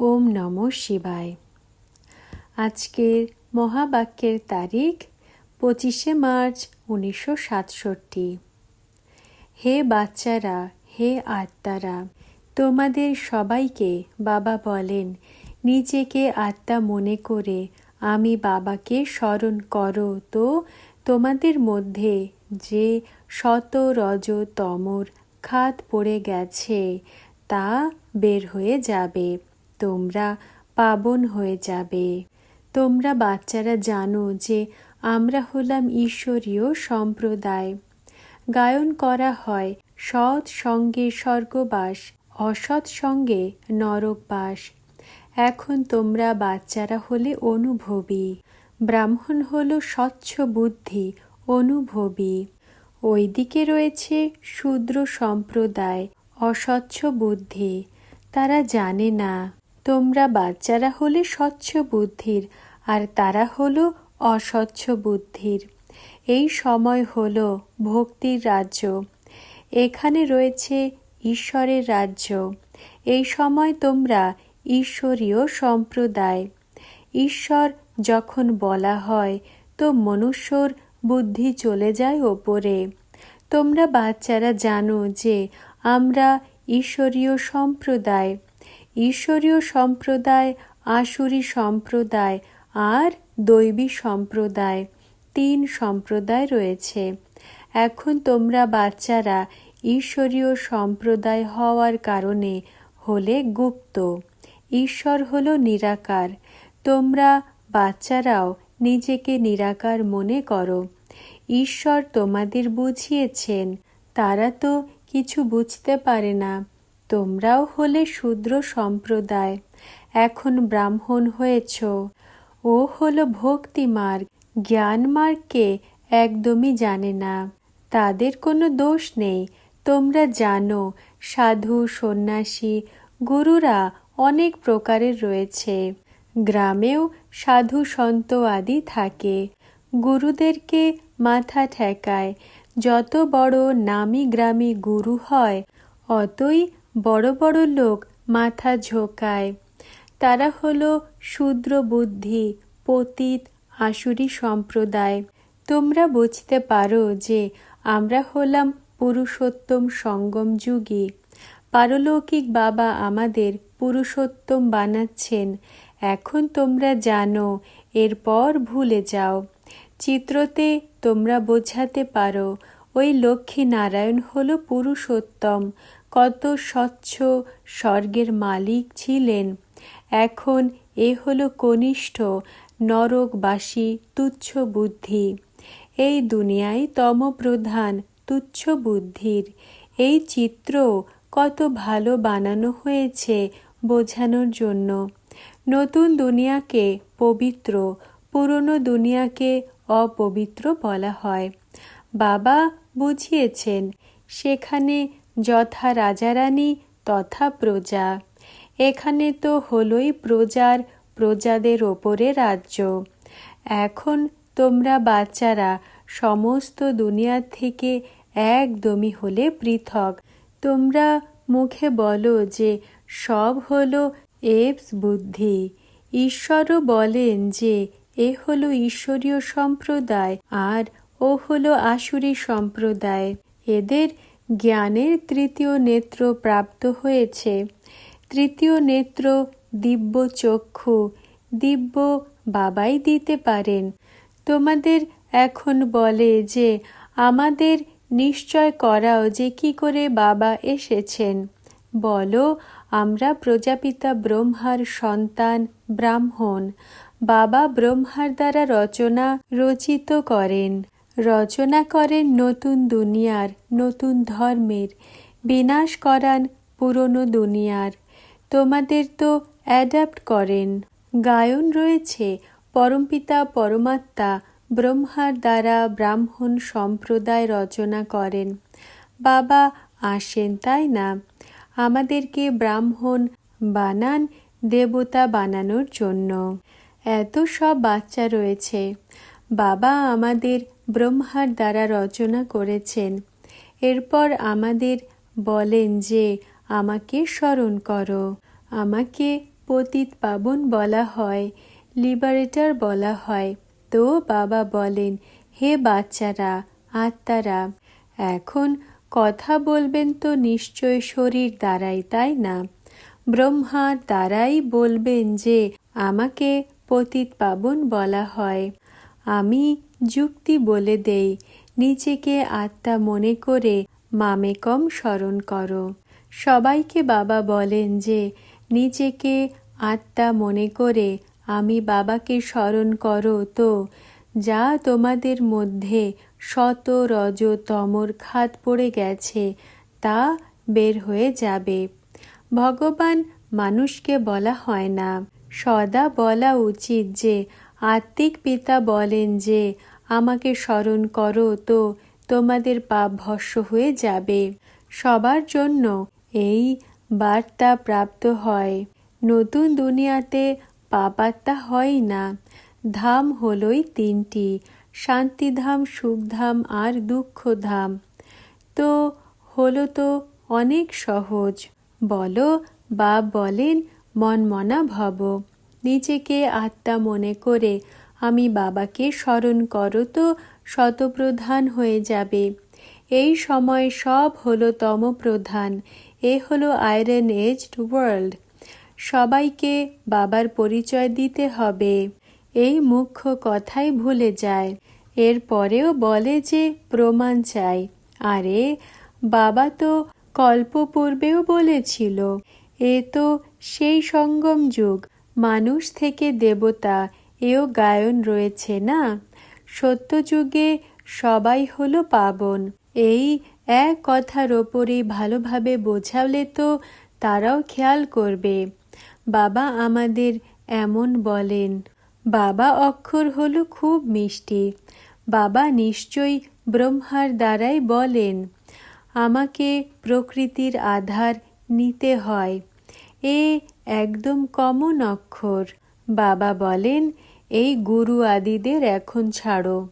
ওম নম শিবায়। আজকের মহাবাক্যের তারিখ পঁচিশে মার্চ উনিশশো সাতষট্টি। হে বাচ্চারা, হে আত্মারা, তোমাদের সবাইকে বাবা বলেন, নিজেকে আত্মা মনে করে আমি বাবাকে স্মরণ করো তো তোমাদের মধ্যে যে শত রজ তমর খাত পড়ে গেছে তা বের হয়ে যাবে। তোমরা পাবন হয়ে যাবে। তোমরা বাচ্চারা জানো যে আমরা হলাম ঈশ্বরীয় সম্প্রদায়। গায়ন করা হয় সৎ সঙ্গে স্বর্গবাস, অসৎ সঙ্গে নরকবাস। এখন তোমরা বাচ্চারা হলে অনুভবী। ব্রাহ্মণ হল স্বচ্ছ বুদ্ধি, অনুভবী। ওইদিকে রয়েছে শূদ্র সম্প্রদায়, অস্বচ্ছ বুদ্ধি। তারা জানে না। তোমরা বাচ্চারা হলে স্বচ্ছ বুদ্ধির, আর তারা হলো অস্বচ্ছ বুদ্ধির। এই সময় হলো ভক্তির রাজ্য। এখানে রয়েছে ঈশ্বরের রাজ্য। এই সময় তোমরা ঈশ্বরীয় সম্প্রদায়। ঈশ্বর যখন বলা হয়, তো মনুষ্যর বুদ্ধি চলে যায় ওপরে। তোমরা বাচ্চারা জানো যে আমরা ঈশ্বরীয় সম্প্রদায়। ঈশ্বরীয় সম্প্রদায় আসুরি সম্প্রদায় আর দৈবী সম্প্রদায় তিন সম্প্রদায় রয়েছে। এখন তোমরা বাচ্চারা ঈশ্বরীয় সম্প্রদায় হওয়ার কারণে হলে গুপ্ত। ঈশ্বর হলো নিরাকার। তোমরা বাচ্চারাও নিজেকে নিরাকার মনে করো। ঈশ্বর তোমাদের বুঝিয়েছেন, তারা তো কিছু বুঝতে পারে না। তোমরাও হলে শূদ্র সম্প্রদায়। এখন ব্রাহ্মণ হয়েছ। ও হলো ভক্তি মার্গ জ্ঞান মার্গকে একদমই জানে না। তাদের কোনো দোষ নেই। তোমরা জানো, সাধু, সন্ন্যাসী, গুরুরা অনেক প্রকারের রয়েছে। গ্রামেও সাধু সন্ত আদি থাকে। গুরুদেরকে মাথা ঠেকায়। যত বড় নামি গ্রামী গুরু হয়, অতই বড় বড় লোক মাথা ঝোকায়। তারা হলো শূদ্র বুদ্ধি, পতিত আসুরি সম্প্রদায়। তোমরা বুঝতে পারো যে আমরা হলাম পুরুষোত্তম সঙ্গম যুগী। পারলৌকিক বাবা আমাদের পুরুষোত্তম বানাচ্ছেন। এখন তোমরা জানো, এরপর ভুলে যাও। চিত্রতে তোমরা বোঝাতে পারো, ওই লক্ষ্মী নারায়ণ হল পুরুষোত্তম। কত স্বচ্ছ স্বর্গের মালিক ছিলেন। এখন এ হল কনিষ্ঠ নরকবাসী তুচ্ছ বুদ্ধি। এই দুনিয়ায় তমপ্রধান তুচ্ছ বুদ্ধির। এই চিত্র কত ভালো বানানো হয়েছে বোঝানোর জন্য। নতুন দুনিয়াকে পবিত্র, পুরনো দুনিয়াকে অপবিত্র বলা হয়। বাবা বুঝিয়েছেন, সেখানে যথা রাজারানী তথা প্রজা। এখানে তো হলোই প্রজার, প্রজাদের ওপরে রাজ্য। এখন তোমরা বাচ্চারা, সমস্ত দুনিয়ার থেকে একদমই হলে পৃথক। তোমরা মুখে বলো যে সব হলো এপস বুদ্ধি। ঈশ্বরও বলেন যে এ হলো ঈশ্বরীয় সম্প্রদায় আর ও হলো আসুরি সম্প্রদায়। এদের জ্ঞানের তৃতীয় নেত্র প্রাপ্ত হয়েছে। তৃতীয় নেত্র দিব্য চক্ষু, দিব্য বাবাই দিতে পারেন। তোমাদের এখন বলে যে, আমাদের নিশ্চয় করাও যে কি করে বাবা এসেছেন। বলো, আমরা প্রজাপিতা ব্রহ্মার সন্তান, ব্রাহ্মণ। বাবা ব্রহ্মার দ্বারা রচনা, রচিত করেন। রচনা করেন নতুন দুনিয়ার, নতুন ধর্মের। বিনাশ করান পুরনো দুনিয়ার। তোমাদের তো অ্যাডাপ্ট করেন। গায়ন রয়েছে পরমপিতা, পরমাত্মা, ব্রহ্মার দ্বারা ব্রাহ্মণ সম্প্রদায় রচনা করেন। বাবা আসেন, তাই না? আমাদেরকে ব্রাহ্মণ বানান, দেবতা বানানোর জন্য। এত সব বাচ্চা রয়েছে। বাবা আমাদের ব্রহ্মার দ্বারা রচনা করেছেন। এরপর আমাদের বলেন যে, আমাকে স্মরণ করো। আমাকে পতিত পাবন বলা হয়, লিবারেটর বলা হয়। তো বাবা বলেন, হে বাচ্চারা, আত্মারা, এখন কথা বলবেন তো নিশ্চয় শরীর দ্বারাই, তাই না? ব্রহ্মার দ্বারাই বলবেন যে, আমাকে পতিত পাবন বলা হয়। আমি যুক্তি বলে দেই, নিজেকে আত্মা মনে করে মামেকম স্মরণ করো। সবাইকে বাবা বলেন যে, নিজেকে আত্মা মনে করে আমি বাবাকে স্মরণ করো তো, যা তোমাদের মধ্যে শত রজ তমর খাত পড়ে গেছে, তা বের হয়ে যাবে। ভগবান মানুষকে বলা হয় না। সদা বলা উচিত যে আত্মিক পিতা বলেন যে, আমাকে স্মরণ করো তো, তোমাদের পাপ ভস্য হয়ে যাবে। সবার জন্য এই বার্তা প্রাপ্ত হয়। নতুন দুনিয়াতে পাপাত্তা হয় না। ধাম হলই তিনটি, শান্তিধাম, সুখধাম আর দুঃখধাম। তো, হলো তো অনেক সহজ। বলো বা বলেন মনমনা ভব। নিজেকে আত্মা মনে করে আমি বাবাকে স্মরণ করো তো শতপ্রধান হয়ে যাবে। এই সময় সব হলো তমপ্রধান। এ হলো আয়রন এজড ওয়ার্ল্ড সবাইকে বাবার পরিচয় দিতে হবে। এই মুখ্য কথাই ভুলে যায়। এরপরেও বলে যে প্রমাণ চাই। আরে, বাবা তো কল্প পূর্বেও বলেছিল। এ তো সেই সঙ্গম যুগ। মানুষ থেকে দেবতা, এও গায়ন রয়েছে না? সত্যযুগে সবাই হলো পাবন। এই এক কথার ওপরে ভালোভাবে বোঝালে তো তারাও খেয়াল করবে। বাবা আমাদের এমন বলেন। বাবা অক্ষর হলো খুব মিষ্টি। বাবা নিশ্চয়ই ব্রহ্মার দ্বারাই বলেন, আমাকে প্রকৃতির আধার নিতে হয়। এ একদম কমন অক্ষর। বাবা বলেন, এই গুরু আদিদের এখন ছাড়ো।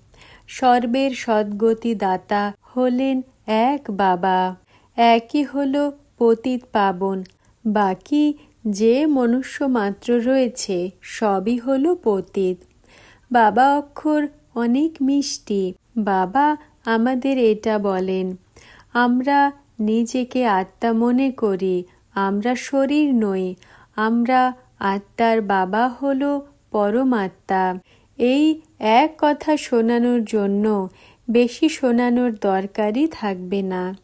সর্বের সদ্গতি দাতা হলেন এক বাবা। একই হলো পতিত পাবন। বাকি যে মনুষ্য মাত্র রয়েছে, সবই হলো পতিত। বাবা অক্ষর অনেক মিষ্টি। বাবা আমাদের এটা বলেন, আমরা নিজেকে আত্মা মনে করি, আমরা শরীর নই। আমরা আত্মার বাবা হল পরমাত্মা। এই এক কথা শোনানোর জন্য বেশি শোনানোর দরকারই থাকবে না।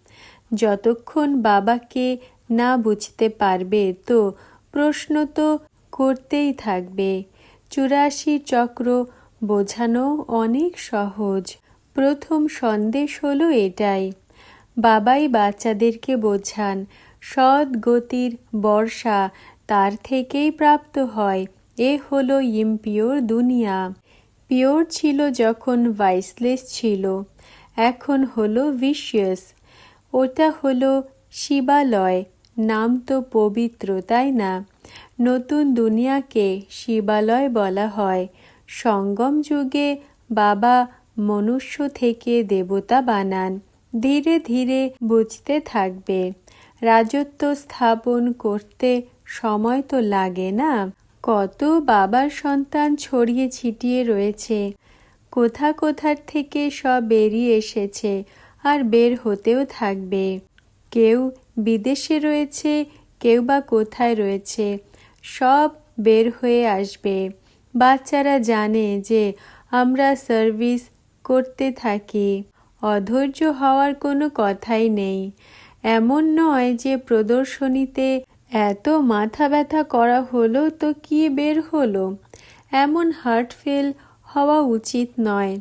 যতক্ষণ বাবাকে না বুঝতে পারবে তো প্রশ্ন তো করতেই থাকবে। চুরাশি চক্র বোঝানো অনেক সহজ। প্রথম সন্দেশ হলো এটাই। বাবাই বাচ্চাদেরকে বোঝান সৎ গতির বর্ষা তার থেকেই প্রাপ্ত হয়। এ হলো ইমপিওর দুনিয়া। পিওর ছিল যখন ভাইসলেস ছিল। এখন হলো ভিশিয়াস। ওটা হলো শিবালয়। নাম তো পবিত্র, তাই না? নতুন দুনিয়াকে শিবালয় বলা হয়। সঙ্গম যুগে বাবা মনুষ্য থেকে দেবতা বানান। ধীরে ধীরে বুঝতে থাকবে। রাজত্ব স্থাপন করতে সময় তো লাগে না। কত বাবার সন্তান ছড়িয়ে ছিটিয়ে রয়েছে। কোথা কোথার থেকে সব বেরিয়ে এসেছে আর বের হতেও থাকবে। কেউ বিদেশে রয়েছে, কেউ বা কোথায় রয়েছে, সব বের হয়ে আসবে। বাচ্চারা জানে যে আমরা সার্ভিস করতে থাকি। অধৈর্য হওয়ার কোনো কথাই নেই। এমন নয় যে প্রদর্শনীতে এত মাথা ব্যথা করা হলো তো কি বের হলো? এমন হার্ট ফেল হওয়া উচিত নয়।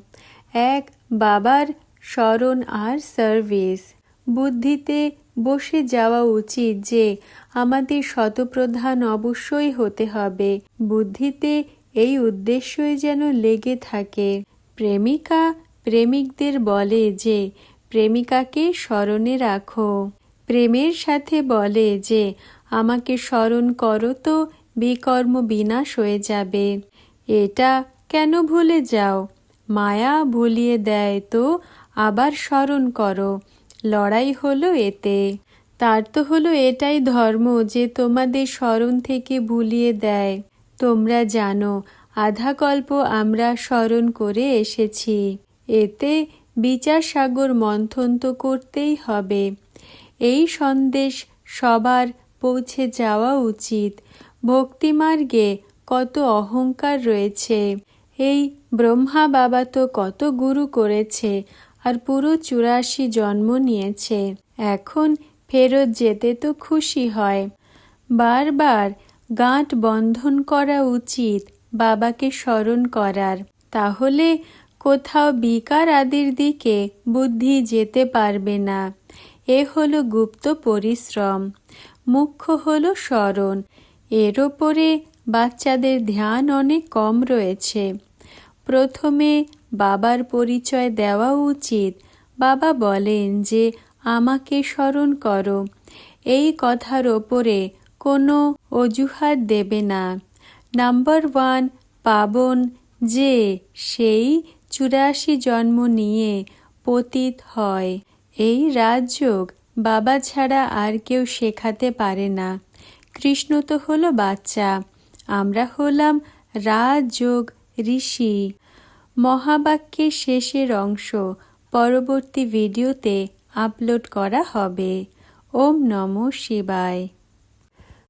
এক, বাবার স্মরণ আর সার্ভিস বুদ্ধিতে বসে যাওয়া উচিত যে আমাদের শতপ্রধান অবশ্যই হতে হবে। বুদ্ধিতে এই উদ্দেশ্যই যেন লেগে থাকে। প্রেমিকা প্রেমিকদের বলে যে, প্রেমিকাকে স্মরণে রাখো। প্রেমের সাথে বলে যে, আমাকে স্মরণ করো তো, বিকর্ম বিনাশ হয়ে যাবে। এটা কেন ভুলে যাও? মায়া ভুলিয়ে দেয় তো, আবার স্মরণ করো। লড়াই হলো এতে। তার তো হলো এটাই ধর্ম যে তোমাদের স্মরণ থেকে ভুলিয়ে দেয়। তোমরা জানো, আধা কল্প আমরা স্মরণ করে এসেছি। এতে বিচার সাগর মন্থন তো করতেই হবে। এই সন্দেশ সবার পৌঁছে যাওয়া উচিত। ভক্তিমার্গে কত অহংকার রয়েছে। এই ব্রহ্মা বাবা তো কত গুরু করেছে আর পুরো চুরাশি জন্ম নিয়েছে। এখন ফেরত যেতে তো খুশি হয়। বারবার গাঁট বন্ধন করা উচিত বাবাকে স্মরণ করার। তাহলে কোথাও বিকার আদির দিকে বুদ্ধি যেতে পারবে না। এ হলো গুপ্ত পরিশ্রম, মুখ্য হলো স্মরণ। এর ওপরে বাচ্চাদের ধ্যান অনেক কম রয়েছে। প্রথমে বাবার পরিচয় দেওয়া উচিত। বাবা বলেন যে, আমাকে স্মরণ করো। এই কথার ওপরে কোনো অজুহাত দেবে না। নাম্বার ওয়ান, পাবন যে, সেই চুরাশি জন্ম নিয়ে পতিত হয়। এই রাজযোগ বাবা ছাড়া আর কেউ শেখাতে পারে না। কৃষ্ণ তো হলো বাচ্চা। আমরা হলাম রাজযোগ ঋষি। মহাবাক্যের শেষের অংশ পরবর্তী ভিডিওতে আপলোড করা হবে। ওম নমঃ শিবায়।